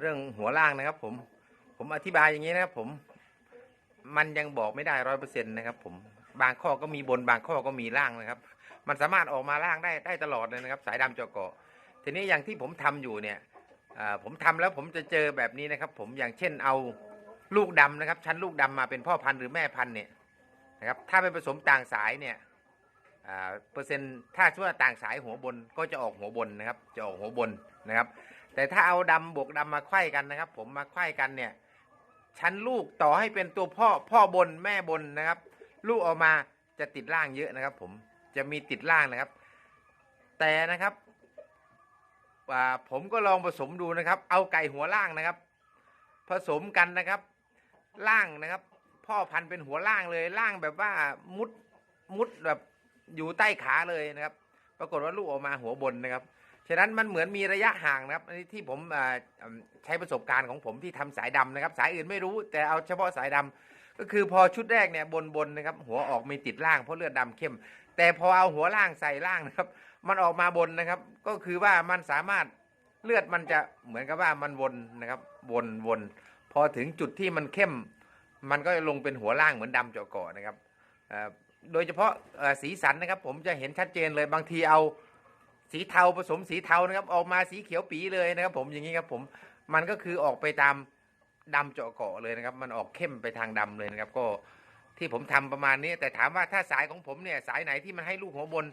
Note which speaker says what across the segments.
Speaker 1: เรื่องหัวล่างนะครับ ผม ผมอธิบายอย่างนี้นะครับผม มันยังบอกไม่ได้ร้อยเปอร์เซ็นต์นะครับ ผมบางข้อก็มีบนบางข้อก็มีล่างนะครับ มันสามารถออกมาล่างได้ได้ตลอดเลยนะครับ สายดำเจาะเกาะทีนี้อย่างที่ผมทำอยู่เนี่ยผมทำแล้วผมจะเจอแบบนี้นะครับ ผมอย่างเช่นเอาลูกดำนะครับ ชั้นลูกดำมาเป็นพ่อพันธุ์หรือแม่พันธุ์เนี่ยนะครับ ถ้าไปผสมต่างสายเนี่ยเปอร์เซ็นต์ถ้าช่วต่างสายหัวบนก็จะออกหัวบนนะครับ จะออกหัวบนนะครับ แต่ถ้าเอาดำบวกดำมาไขว้กันนะครับ ผมมาไขว้กันเนี่ย ชั้นลูกต่อให้เป็นตัวพ่อพ่อบนแม่บนนะครับ ลูกออกมาจะติดล่างเยอะนะครับ ผมจะมีติดล่างนะครับ แต่นะครับอ่าผมก็ลองผสมดูนะครับ เอาไก่หัวล่างนะครับ ผสมกันนะครับ ล่างนะครับ พ่อพันธุ์เป็นหัวล่างเลยล่างแบบว่ามุดมุดแบบอยู่ใต้ขาเลยนะครับ ปรากฏว่าลูกออกมาหัวบนนะครับ ฉะนั้นมันเหมือนมีระยะห่างนะครับอันนี้ที่ผมใช้ประสบการณ์ของผมที่ทำสายดำนะครับ สายอื่นไม่รู้แต่เอาเฉพาะสายดำก็คือพอชุดแรกเนี่ยบนบนนะครับ หัวออกมีติดล่างเพราะเลือดดำเข้ม แต่พอเอาหัวล่างใส่ล่างนะครับ มันออกมาบนนะครับ ก็คือว่ามันสามารถเลือดมันจะเหมือนกับว่ามันวนนะครับ วนวนพอถึงจุดที่มันเข้ม มันก็จะลงเป็นหัวล่างเหมือนดำเจาะกาะนะครับโดยเฉพาะสีสันนะครับ ผมจะเห็นชัดเจนเลยบางทีเอา สีเทาผสมสีเทานะครับ ออกมาสีเขียวปีเลยนะครับ ผมอย่างนี้ครับผมมันก็คือออกไปตามดำเจาะเกาะเลยนะครับ มันออกเข้มไปทางดำเลยนะครับ ก็ที่ผมทำประมาณนี้ แต่ถามว่าถ้าสายของผมเนี่ยสายไหนที่มันให้ลูกหัวบน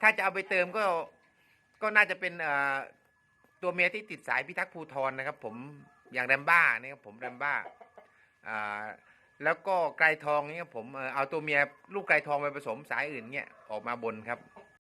Speaker 1: ถ้าจะเอาไปเติมก็ก็น่าจะเป็นตัวเมียที่ติดสายพิทักษ์ภูทรนะครับ ผมอย่างแรมบ้านี่ครับผมแรมบ้าแล้วก็ไกรทองนี่ครับผมเอ่อเอาตัวเมียลูกไกรทองไปผสมสายอื่นเนี่ยออกมาบนครับ